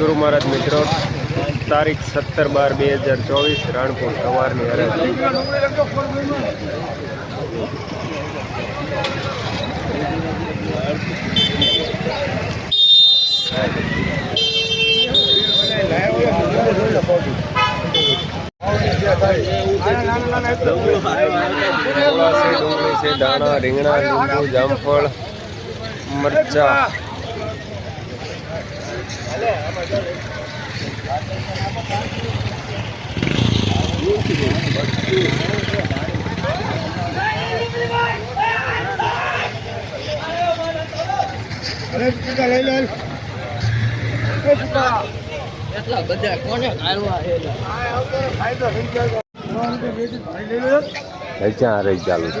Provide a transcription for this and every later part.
ગુરુ મહારાજ મિત્રો તારીખ સત્તર બાર બે હજાર ચોવીસ રાણપુર સવારની હરાજી ડુંગળી છે દાણા રીંગણા લીંબુ જામફળ મરચા. એટલા બધા કોને કાઢવા છે ક્યાં ચાલુ છે?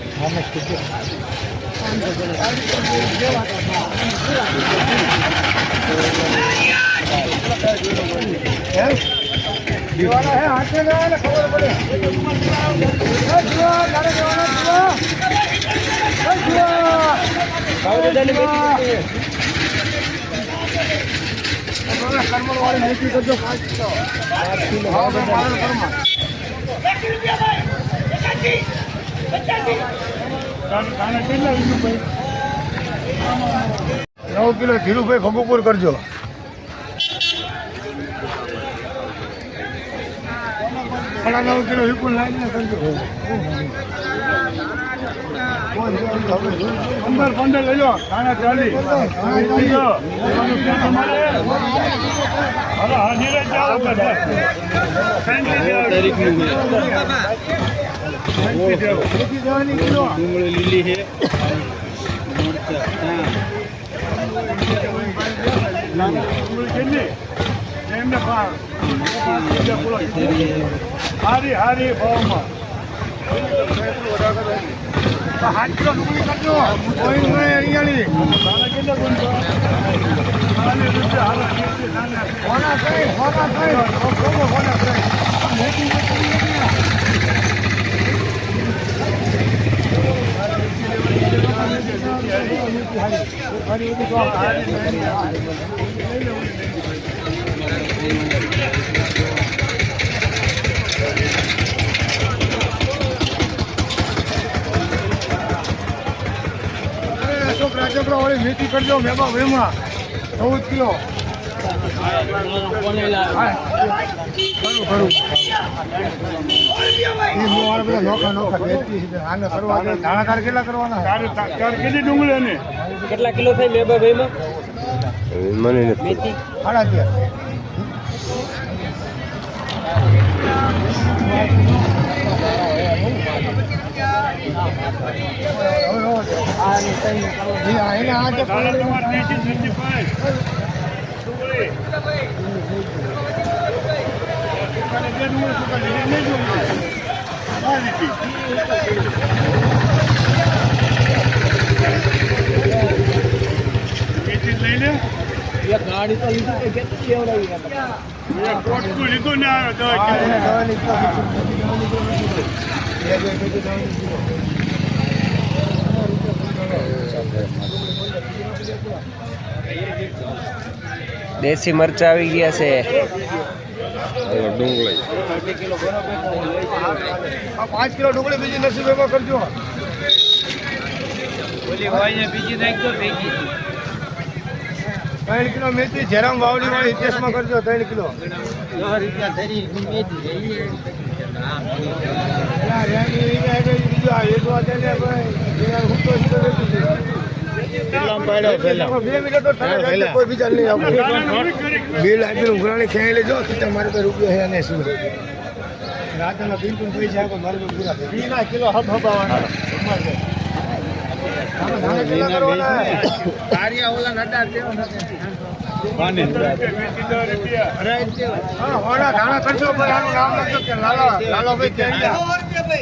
એ જીવા. જીવા. તમારા કર્મવાળી માહિતી કરજો પાંચ કિલો. હા, મારા કર્મ. નવ કિલો ધીરુભાઈ ફગુપુર કરજો. સાડા નવ કિલો વિપુલ લાવીને કરજો. પંદર પંદર લઈ ખાના ચાલી લો. ડુંગળી લીલી છે હારી હારી ભાવમાં હાથ કિલો ડુંગળી નહીં અહીંયા કેટલા કઈ છોકરા છોકરા વાળી મેથી કરજો મેમાં વેમાં ચૌદ કિલો ખરું ખરું એ મોવાળા બધા નોખા નોખા વેચી છે આને કરવા. ધાણા તાર કેટલા કરવાના તાર કેટલી ડુંગળી ને કેટલા કિલો થાય મેબા ભાઈમાં મને નથી સાડા અગિયાર જી, હા, એને આ જે એક ગાડી તો લીધી કે કેટલી લેવડાવી હતા હા, એને દવાની કિલો બીજું. બે, બે, બે, બે, દવાની કિલો. દેશી મરચા આવી ગયા છે ડુંગળી. પાંચ કિલો ડુંગળી બીજી નસીબેમાં કરજો. ઓલી હોય બીજી ભેગી ત્રણ કિલો મેથી જેરામ વાવડી વાળી હિતેશમાં કરજો ત્રણ કિલો. બીજો આ એક વાત એને ભાઈ, હું તો આપો. બિલ આપીને ઉઘરાણી ખેંચી લેજો તમારે કોઈ રૂપિયો હે નહીં શું રાતના બિલ પણ પૈસા આપો મારે પૂરા થાય કિલો હબ હબાવાના. લાલો ભાઈ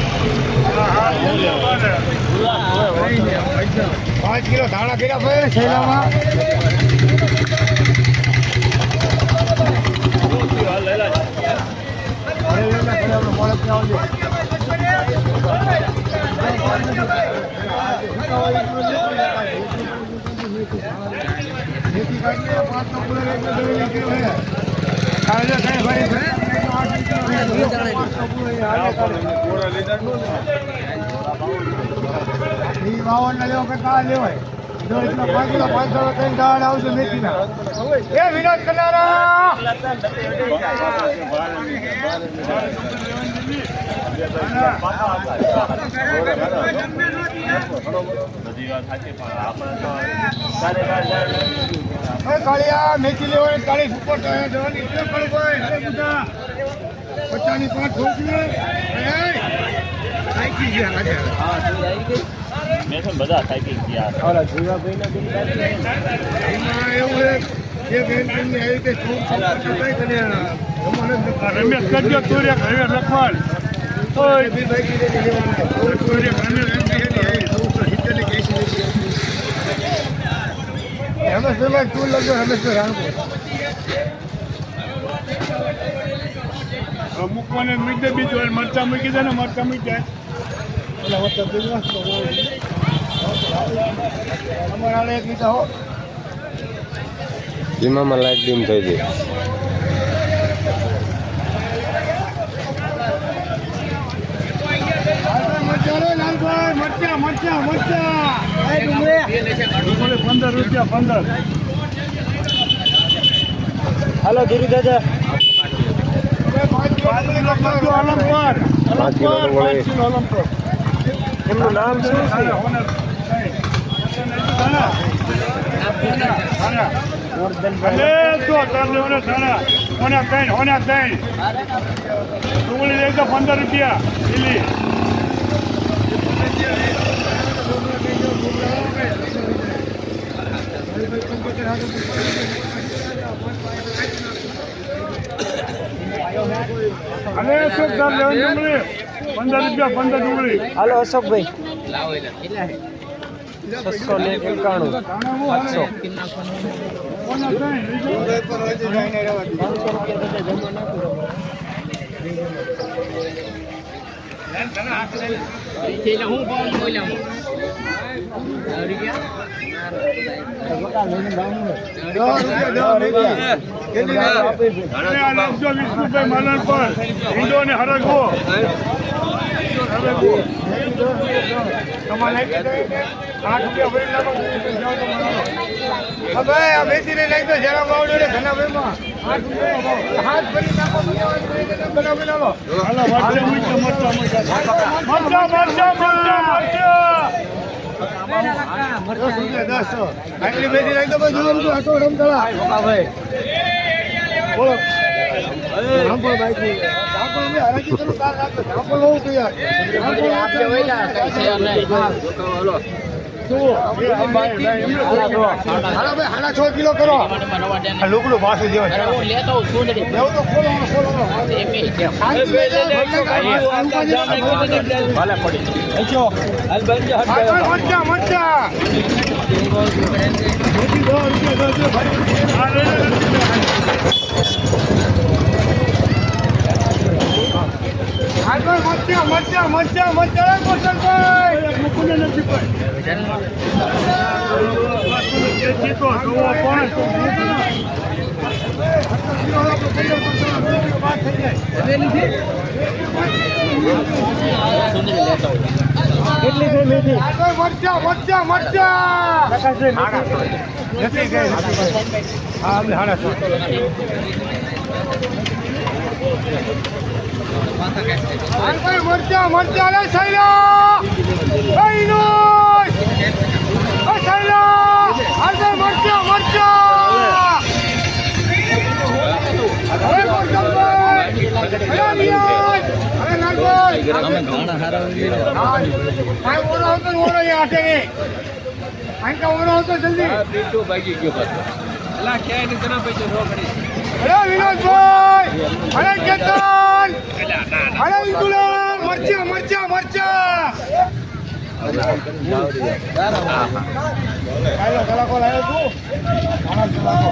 પાંચ કિલો ધાણા ચાલો ભાઈ થયેલા ચાલો સમજો પાંચ ચલો બાવન લેવો લેવાય દાળ આવશે મેથીના એ વિનોદ કરનારા મેથી લેવાની ઉપર તો જવાની બધા પચાસની પાંચ ઠોકી ગયા એ, થાકી ગયા એવું છે, જે બેન આવી રીતે રમેશ કરજો તુર્યા હવે લખવાડ. રમેશભાઈ તું લખજો રમેશભાઈ રાણપુર મૂકવાને મૂકી દે, બીજું મરચા મૂકી દે ને મરચા મૂકી જાય અમારા એક લીધા હો. સીમામાં લાઈટ ડીમ થઈ ગઈ. રે લાલભાઈ મરચા મરચા પંદર રૂપિયા પંદર. હાલો ધીરુ દાદા. એમનું નામ શું છે? પંદર રૂપિયા લીલી અને શું દર લેવાની ડુંગળી પંદર રૂપિયા પંદર ડુંગળી હાલો અશોકભાઈ છસો ને એકાણું. સાતસો? પાંચસો રૂપિયા વિષ્ણુભાઈ માલણ પર ઈંડો ને હરગવો હરગવો તમારે આઠ રૂપિયા ભરી નાખો હવે આ મેથી ને નાખી દો જરા રમતળા બોલો ભાઈ હાડા છ કિલો કરો લોકડું પાછું દેવાય લેવું તો ખોલો ખોલો આગળ મરચા મરચા મોટી દો રૂપિયા દો ભાઈ આગળ મરચા મરચા મરચા મરચા કોશનભાઈ મૂકુને નથી પણ હાડા. મરચા મરચા લે સૈલા સૈલો સૈલા હાલભાઈ મરચા મરચા! હવે મોરચમભાઈ હવે નિયાજ હવે નાગભાઈ આ ઓરો આવતો જલ્દી વિનોદભાઈ અરે કેતન અરે ઇન્દુલા મરચા મરચા મરચા. કલાકો લાવ્યો તું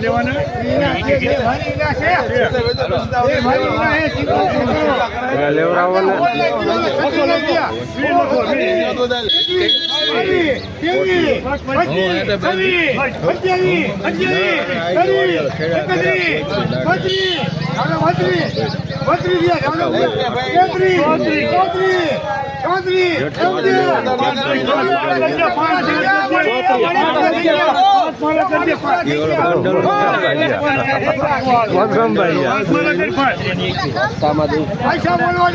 લેવાના લઈ ગયા. પૈસા બોલવા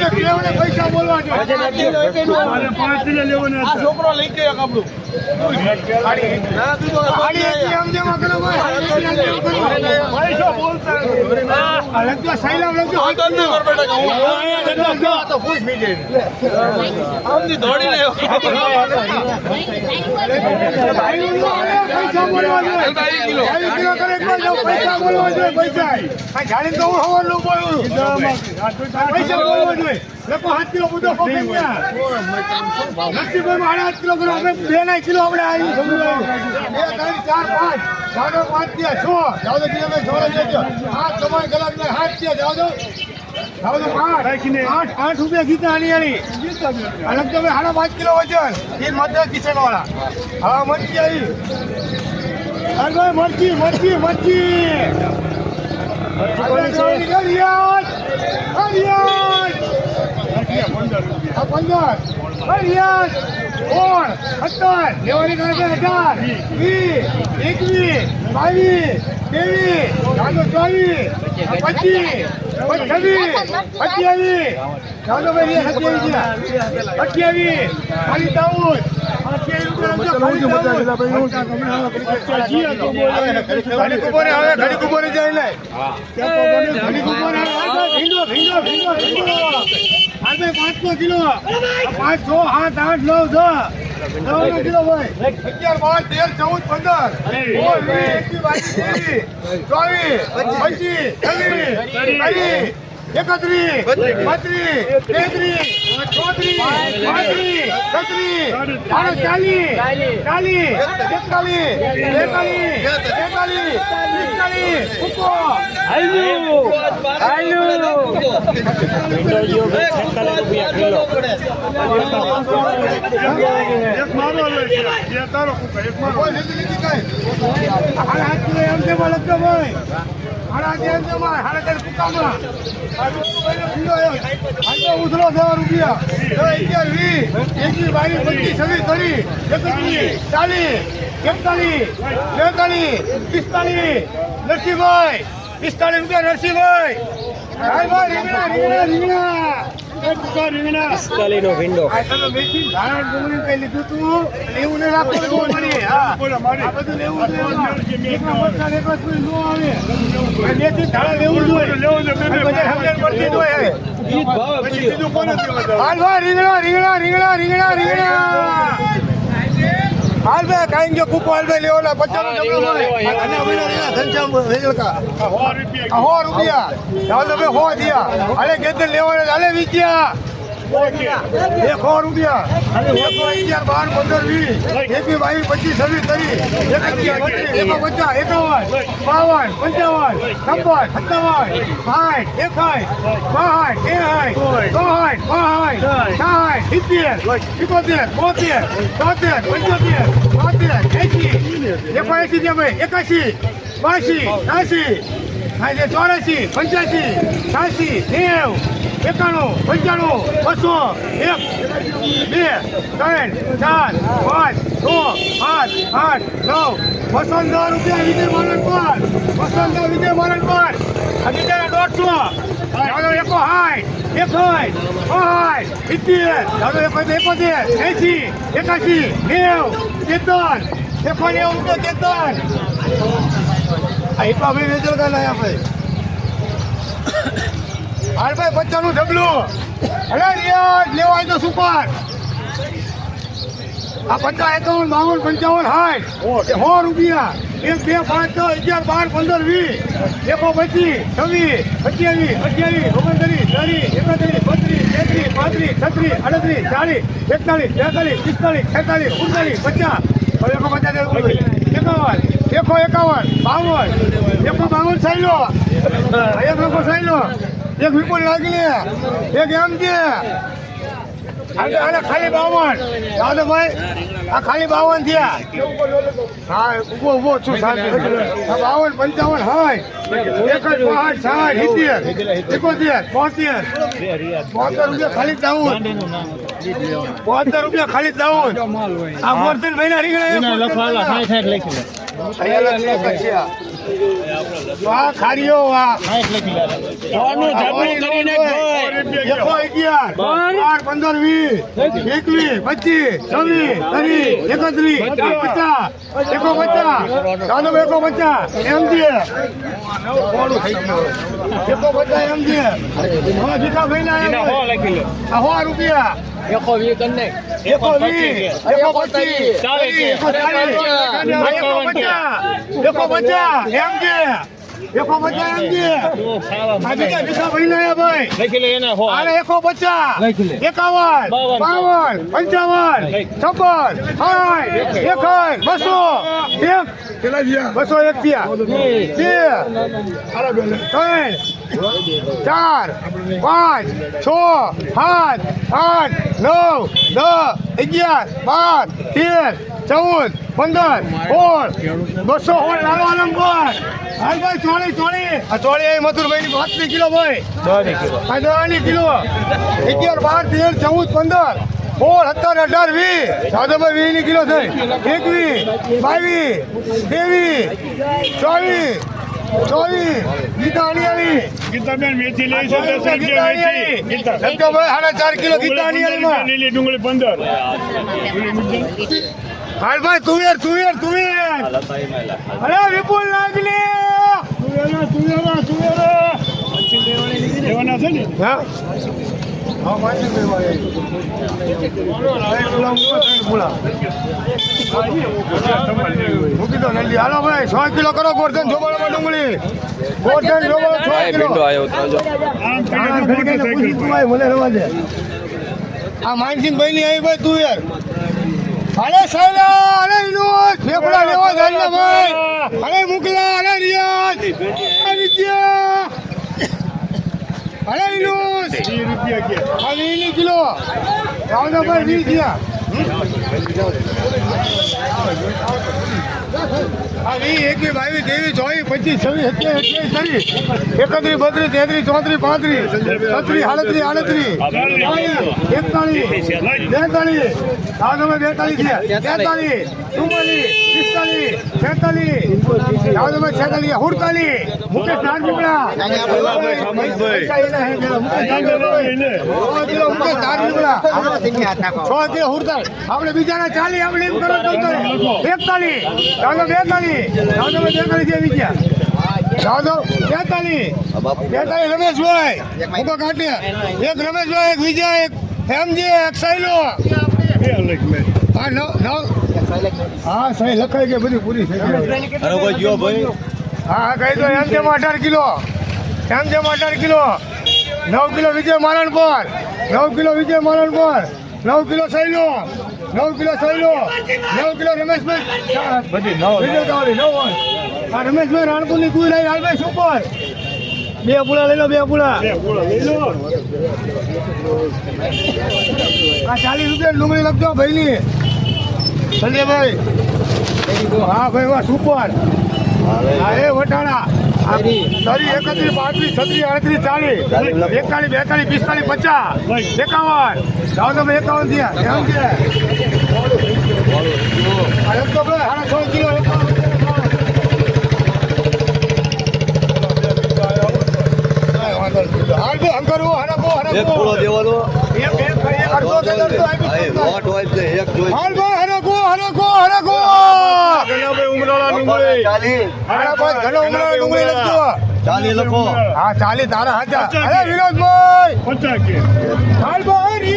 જેમ આગળ હોય. પૈસા બોલતા નથી. દોડી લેવો હાથ પૈસા બોલવા જોઈએ પૈસા બોલવા જોઈએ પૈસા આ ગાડી તો હું હવારનું બોલું પૈસા બોલવા જોઈએ લોકો હાથ કિલો બધો નસીબમાં સાડા આઠ કિલો કરો અમે બે ના કિલો આપણે આવી સમજવાનું બે ત્રણ ચાર પાંચ સાડો પાંચ ત્યાં છ જાવ તો કિલો છ લેજો હાથ તમારે કલાક હાથ ત્યાં જાવ આઠ આઠ રૂપિયા ગીતા આની આની અલગ તમે સાડા પાંચ કિલો વજન એ મધ્ય કિશન વાળા હા મરચી આવી. અરે ભાઈ મરચી મરચી મરચી. પંદર. હરિયાજ સોળ સત્તર. લેવાની ગણતરી અઢાર. વીસ એકવીસ બાવીસ ત્રેવીસ ચાલો ચોવીસ પચીસ. અઠ્યાવીસ ચાલો ભાઈ સત્યાવીસ અઠ્યાવીસ આવે ઘડી કુબોરે જાય ને ઘડી કુબોરે આવે ભીંડો ભીંડો પાંચસો પાંચ છ સાત આઠ નવ દસ અગિયાર બાર તેર ચૌદ પંદર ચોવીસ પચીસ એકત્રીસ બત્રીસ તેત્રીસ ચોત્રીસ પાંત્રીસ છત્રીસ ચાલીસ ચાલીસ એકતાલીસ બેતાલીસ તેતાલીસ પિસ્તાલીસ ઉકો લે છે. તારો એમ કે માં ભાઈ. ઉધડો થવા રૂપિયા. અગિયાર, વીસ, એકવીસ, બાવીસ, પચીસ, છવ્વીસ, ત્રીસ, એકત્રીસ, ચાલીસ, એકતાલીસ, બેતાલીસ, પિસ્તાલીસ, નરસિંહભાઈ, પિસ્તાલીસ રૂપિયા નરસિંહભાઈ. હાય ભાઈ, રીંગણા, રીંગણા, રીંગણા. એક કુકા રીંગણા. આ તમે મેથી ધાણા ડુંગળી કઈ લીધું તું? એવું ને રાખો તો મળી હા. બોલો, મારી. આ બધું લેવું જ લેવાનું. એકલા મરચાં લેવા કોઈ ન આવે. આ મેથી ધાણા લેવું જ હોય. લેવું છે, બે બે આ બધા સમજણ પડતી જ હોય હવે. પછી બીજું. કોને દેવા જવાનું? હાલ ભાઈ રીંગણા રીંગણા રીંગણા રીંગણા. રીંગણા હાલ ભાઈ કાઈ જો કૂકો હાલ લેવાના પચાસ નો મળે અને રીંગણા ઘનશ્યામ વેજળકા આ સો રૂપિયા. આ સો રૂપિયા. જાઓ તમે સો થયા હાલે કેતન લેવાના હાલે વિદ્યા એકસો રૂપિયા એકસો અગિયાર, બાર, પંદર, વીસ. એકવી બાવીસ પચીસ, છવ્વીસ, ત્રીસ. એક અગિયાર બત્રીસ એકો પચાસ એકાવન, બાવન, પંચાવન, છપ્પન, સત્તાવન, સાઠ એકાઠ બાસઠ એસાઠ ચોસઠ પાંસઠ સાઠ, સિત્તેર, સિત્તોતેર, બોતેર તોતેર પંચોતેર તોતેર એસી એકો એસી છે ભાઈ એકાસી બાસી એસી આજે ચોરાસી પંચ્યાસી, છ્યાસી, નેવ એકાણું, પંચાણું, બસો, એક, બે, ત્રણ, ચાર, પાંચ, છ, સાત, આઠ, નવ ને રૂપિયા વિજય મરણ પર ને દસ વિજય મરણ પર. અગિયાર દોઢસો ચાલો એકો હાય એક હોય હાય સિત્તેર ચાલો એકોતેર એકોતેર એસી એકાસી નેવ ચેતન એકો નેવું રૂપિયા તેતર આ એટલા ભાઈ વેચો નહીં આપણે હાલ ભાઈ બચ્ચાનું ઢબલું અરે રિયાજ લેવા હોય તો સુપર. આ પચાસ એકાવન, બાવન, પંચાવન સાઠ રૂપિયા. એક, બે, પાંચ, છ, અગિયાર, બાર, પંદર, વીસ. એકો પચીસ, છવ્વીસ, સત્યાવીસ, અઠ્યાવીસ, ઓગણત્રીસ ત્રીસ એકત્રીસ, બત્રીસ, તેત્રીસ, પાંત્રીસ, છત્રીસ, અડત્રીસ, ચાલીસ, એકતાલીસ, બેતાલીસ, પિસ્તાલીસ, છેતાલીસ, ઉડતાલીસ, પચાસ. એકો પચાસ એકાવન, એકો એકાવન, બાવન. એકો બાવન સાઈલો એક સાઈલો એક વિપુલ નાગલી એક એમજી આને ખાલી બાવન. દાદાભાઈ આ ખાલી બાવન થયા. હા ઊભો ઊભો છું સાહેબ. બાવન પંચાવન હોય. એક જ પાંચ સાઠ સિત્તેર એકોતેર પોતેર પોતેર રૂપિયા ખાલી દાઉન પોતેર રૂપિયા ખાલી દાઉન આ મોરસન ભાઈ ના રીંગણા આ ખારીઓ આ એકો અગિયાર. બાર. પંદર વીસ. એકવીસ પચીસ છવ્વીસ ત્રીસ એકત્રીસ પચાસ એકો પચાસ ચાલો એકો પચાસ એમ છે એકો પચાસ એમ. છે હવે ભીખા ના સો રૂપિયા. એકો વીસ એકો પચીસ એકો ચાલીસ એકો પચાસ. એકો પચાસ એમ છે. એકો પચાસ એમ છે આ બીજા ભીખા ભાઈ. અરે એકો બચ્ચા એકસો પચાસ એકાવન. બાવન. પંચાવન. છપ્પન. એકસઠ બસો. એક બસો એક બે. ત્રણ. ચાર. પાંચ. છ. સાત. આઠ. નવ. દસ અગિયાર બાર, તેર, ચૌદ, પંદર સોળ બસો સોળ લાવો નંબર હાલ ભાઈ ચોળી ચોળી આ ચોળી આવી મથુરભાઈ પાંત્રીસ કિલો ભાઈ દવાની કિલો અગિયાર બાર તેર ચૌદ પંદર. સોળ સત્તર અઢાર વીસ સાદાભાઈ વીસ કિલો થઈ એકવીસ બાવીસ ત્રેવીસ ચોવીસ ચોવીસ ગીતા અણિયાળી ગીતાબેન મેથી લઈ છે દસ રૂપિયા મેથી. ગીતા. સાડા ચાર કિલો ગીતા અણિયાળીમાં લીલી ડુંગળી પંદર. હાલભાઈ તુવેર તુવેર તુવેર. અરે વિપુલ નાગલી. તુવેરા તુવેરા તુવેરા. લેવાના છે ને? હા. હા મૂકી દો નંદી હાલો ભાઈ છ કિલો કરો ગોરધન જોબાળામાં ડુંગળી ગોરધન જોબાળો છ કિલો આવ્યો મને રવા દે આ માનસિંહ ભાઈ ની આવી ભાઈ તું યાર. અરે સૈલા અરે વિનોદ ફેફડા લેવા જાય ભાઈ અરે મુકલા અરે રિયાજ અરે વિદ્યા અરે વિનોદ રૂપિયા કે કિલો રાવના ભાઈ વીસ થયા આ વી એકવી બાવીસ ત્રેવીસ, ચોવીસ, પચીસ, છવ્વીસ, સત્યાવીસ, અઠ્યાવીસ, ત્રીસ, એકત્રીસ, બત્રીસ, તેત્રીસ, ચોત્રીસ, પાંત્રીસ, છત્રીસ આડત્રીસ આડત્રીસ એકતાલીસ, બેતાલીસ, આ તમે બેતાલીસ છે તેતાલીસ ચુમ્માલીસ, પિસ્તાલીસ, છેતાલીસ, આ તમે છેતાલીસ હુડતાલીસ મુકેશ કિલો હુડતાલીસ. આપણે બીજાના ચાલી આપણે એમ કરો એકતાલીસ ચાલો બેતાલીસ હા નવ દો એમ જેમ અઢાર કિલો એમ જેમ અઢાર કિલો નવ કિલો વિજય મારણ પર નવ કિલો વિજય મારણ પર નવ કિલો સૈલો નવ કિલો સોયલો. નવ કિલો રમેશભાઈ. બધી નવ વિજય કાવડી નવ હોય. આ રમેશભાઈ રાણપુરની કુઈ લઈ હાલભાઈ સુપર બે પૂળા લઈ લો બે પૂળા આ ચાલીસ રૂપિયા ડુંગળી લખજો ભાઈની સંજયભાઈ. હા ભાઈ વાહ સુપર હા એ વટાણા. એકત્રીસ પાંત્રીસ છત્રીસ અડત્રીસ ચાલીસ. એકતાલીસ બેતાલીસ પિસ્તાલીસ પચાસ. એકાવન. જાઓ તમે એકાવન થયા એમ ભાઈ સાડા છ કિલો. એક પૂળો દેવાનો એક- એક- કે એક જોઈ. હરખો હરકવું, હરકવું, હરકવું. ગણાભાઈ ઉમરાળા ડુંગળી. ચાલી. હારા ભાઈ, ઘણો ઉમરા ડુંગળી લખજો. ચાલી લખો. હા ચાલી તારા હાથા. અરે વિનોદભાઈ. પચાસ કે. હાલ ભાઈ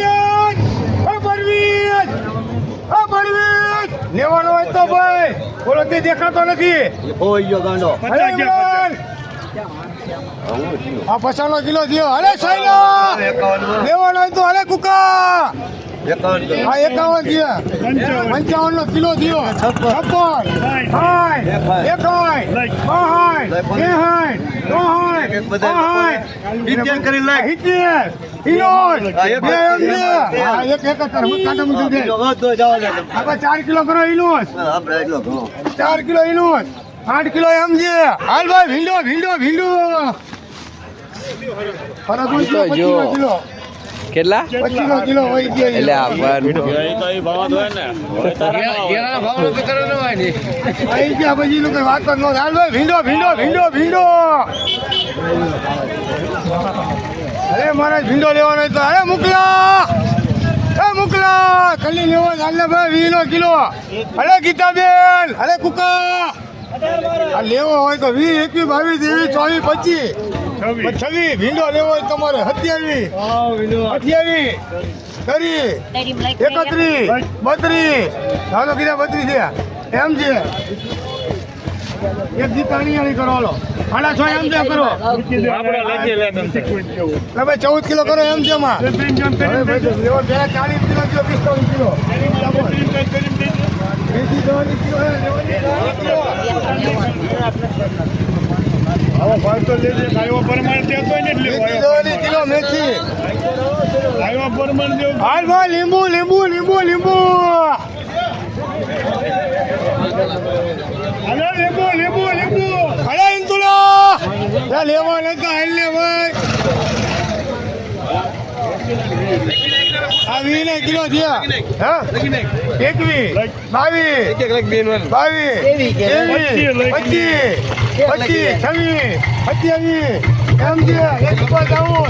ઓ પરવીજ. લેવાનો હોય તો ભાઈ બોલો તે દેખાતો નથી. હોય ગયો ગાંડો. અરે પચાસ આ પચાસનો કિલો થયો અરે સાઈલા લેવાનો હોય તો અરે કુકા. આ એકાવન થયા પંચાવન નો કિલો થયો. છપ્પન. હા. હા, હું ચાર કિલો કરો ઘણો. ચાર કિલો ઈનોસ આઠ કિલો એમ છે. હાલ ભાઈ ભીંડો ભીંડો ભીંડો. ફરક કિલો. કેટલા? પચીસો કિલો હોય એટલે આ પછી લોકો વાત ન. ભાઈ ભીંડો ભીંડો ભીંડો ભીંડો. અરે મારે ભીંડો લેવાનો તો અરે મોકલા! એ મોકલા! કલી લેવો ને ભાઈ વીનો કિલો. અરે ગીતાબેન અરે કુકા! આ લેવો હોય તો વીસ એકવીસ બાવીસ એવી ચોવીસ પચીસ. છવ્વીસ. છવ્વીસ. ભીંડો લેવો હોય તમારે સત્યાવીસ. અઠ્યાવીસ. ત્રીસ એકત્રીસ. બત્રીસ. ચાલો કીધા બત્રીસ છે એમ છે. એક જીતાણી કરો હાલો. છ એમ છે કરો. તમે ચૌદ કિલો કરો એમ છે માં ચાલીસ કિલો કિલો. પિસ્તાલીસ કિલો કિલો. હવે ભાવ તો લેજે લાવ્યો પ્રમાણ દેતો ને એટલે કિલો મેથી. લાવ્યો પ્રમાણ દેવું હાલ ભાઈ લીંબુ લીંબુ લીંબુ લીંબુ. અરે લીંબુ લીંબુ લીંબુ. અરે ઇન્દુલો લેવા નતા હાલ ભાઈ. આ વીસ ને કિલો થયા હા એકવી બાવીસ ત્રેવીસ, પચીસ પચીસ છવ્વીસ સત્યાવીસ એમ છે એક ઉપર જાવું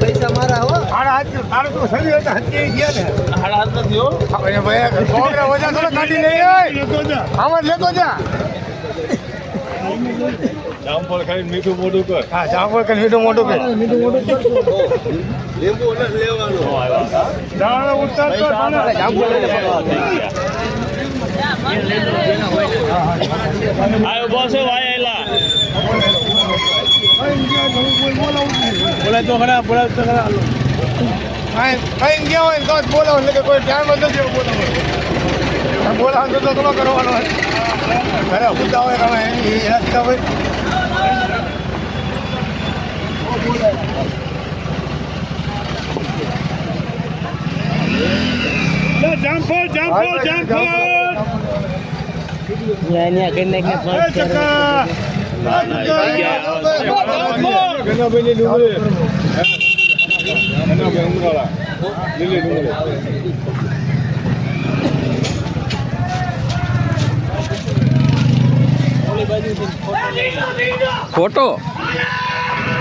પૈસા મારા હો સારું તો હતા સત્યાવીસ ગયા ને સાડા હાથ નથી હો ભાઈ છોકરા વજા થોડા કાઢી લઈ આમાં લેતો જા જામફળ ખાઈને મીઠું મોઢું કર. હા જામફળ ખાઈને મીઠું મોટું કે લીંબુ એટલે લેવાનું. દાણા ઉતાર તો આયો બોસો વાયેલા બોલે તો ખરા બોલે તો ખરા. કઈ ગયા હોય તો જ બોલાવો એટલે કોઈ ટાઈમ જ નથી બોલાવો. બોલાવો તો થોડો કરવાનો હોય. ઘરે પૂછતા હોય તમે એ રસ્તા હોય. ચકા લીલી ડુંગળી ફોટો.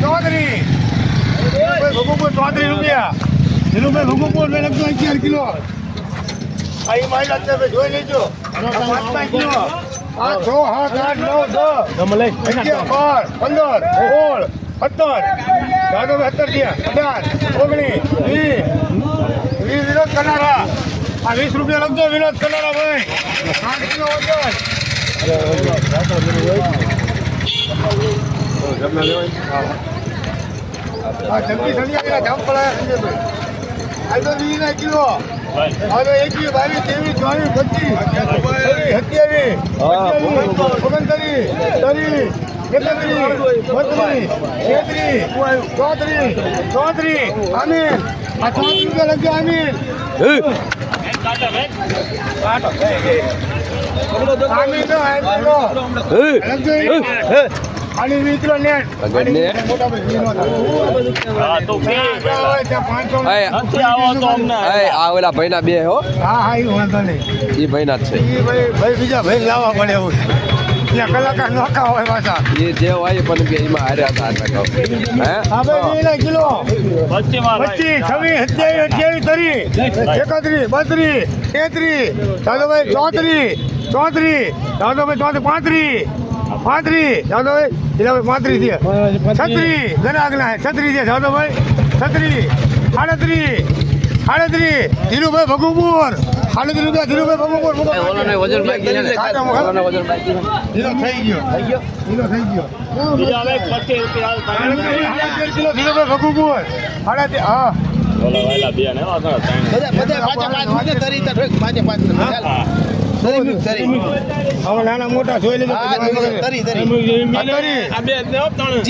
ચોત્રીસ, રૂપિયા ધીરુભાઈ ભગુપુર મેં લખતો અગિયાર કિલો ઈ મારી વાત જોઈ લેજો કિલો પાંચ છ આઠ નવ દસ અગિયાર પંદર સોળ સત્તર દાદો સત્તર થયા અઢાર ઓગણીસ વીસ વીસ વિનોદ કરનારા આ વીસ રૂપિયા લખજો વિનોદ કરનારા ભાઈ. સાત કિલો વજન. કિલો તો એકવીસ બાવીસ ત્રેવીસ ચોવીસ પચીસ સત્યાવીસ ઓગણત્રીસ ત્રીસ એકત્રીસ બત્રીસ તેત્રીસ ચોત્રીસ ચોત્રીસ આમીર આ ચોત્રીસ રૂપિયા લખજો આમીર આમીર નો નો પગડ ભાઈ નો બે હા, નો. એ ભાઈના જ છે ભાઈ ભાઈ બીજા ભાઈ લાવવા પડે એવું. કલાકાર નોખા હોય પાછા એ જે હોય એમાં હાર્યા હતા આટલા હે ભાઈ ના કિલો પચીસ છવ્વીસ સત્યાવીસ અઠ્યાવીસ ત્રીસ એકત્રીસ બત્રીસ તેત્રીસ ચોત્રીસ ચોત્રીસ દાદાભાઈ ચોત્રીસ પાંત્રીસ પાંત્રીસ દાદાભાઈ પેલા પાંત્રીસ છે. છત્રીસ ઘણા આગલા છે છત્રીસ છે દાદાભાઈ છત્રીસ આડત્રીસ આડત્રીસ ધીરુભાઈ ભગુપુર આડત્રીસ રૂપિયા ધીરુભાઈ ભગુપુર ઢીલો થઈ ગયો. થઈ ગયો? ધીરુભાઈ ભગુપુર સાડા હા. ઓલા વાયલા બે ને. હવે નાના મોટા જોઈ લેજો તરી લેવા બે ને હો ત્રણ.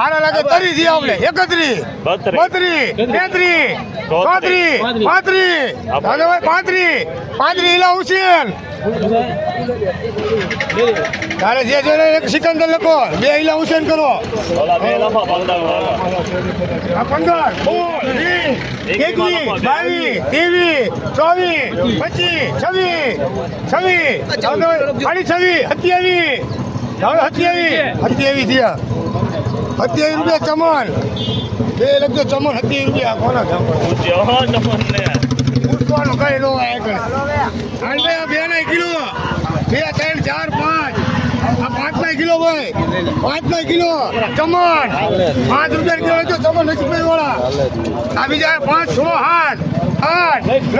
હારા લાગે તરી થી આપણે એકત્રીસ બત્રીસ. બત્રીસ તેત્રીસ ચોત્રીસ પાંત્રીસ ભાઈ પાંત્રીસ પાંત્રીસ ઇલા હુસેન તારે જે જોડે એક સિકંદર લખો. બે ઇલા હુસેન કરો. પંદર એકવીસ બાવીસ ત્રેવીસ ચોવીસ પચીસ છવ્વીસ છવ્વીસ સાડી છવ્વીસ સત્યાવીસ હવે સત્યાવીસ સત્યાવીસ થયા સત્યાવીસ રૂપિયા ચમન. બે લખજો ચમન સત્યાવીસ રૂપિયા. કોના ચમન? કઈ નો આગળ. હાલ ભાઈ આ બે ના કિલો. બે ત્રણ ચાર પાંચ. કિલો ભાઈ. પાંચ ના કિલો. ચમણ પાંચ રૂપિયા કિલો લેજો. ચમણ નથી ભાઈ વાળા. આ બીજા પાંચ, છ હાથ આઠ, નવ,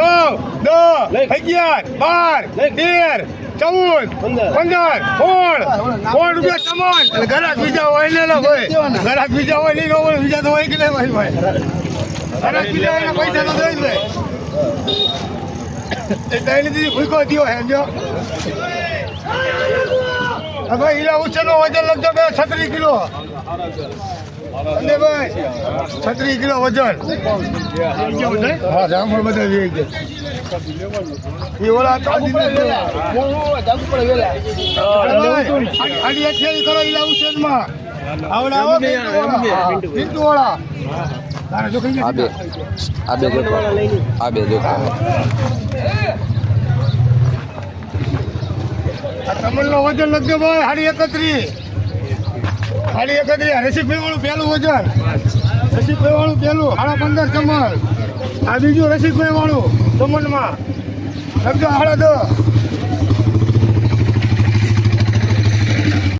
દસ, અગિયાર, બાર, તેર, ચૌદ, પંદર, સોળ. સોળ રૂપિયા ચમણ ઘરાક બીજા હોય ને ભાઈ. ઘરાક બીજા હોય નહીં હોય બીજા તો હોય કે નહીં હોય ભાઈ? ઘરાક બીજા હોય પૈસા તો દઈ દે એ તૈની દીદી ભૂકો થયો હે જો હવે હીરા ઉછેરનો વજન લગતો બે છત્રીસ કિલો. અને ભાઈ છત્રીસ કિલો વજન. હા જામફળ બધા વી ગયા. એ ઓલા તો આડી અઠ્યાવીસ કરો હીરા ઉછેરમાં. આ બે આ બે આ બે જોખો આ કમલનો વજન લગભગ ભાઈ સાડી એકત્રીસ સાડી એકત્રીસ રસીભાઈ વાળું પહેલું વજન. રસીભાઈ વાળું પહેલું સાડા પંદર કમલ આ બીજું રસીભાઈ વાળું કમલમાં લખજો સાડા દસ.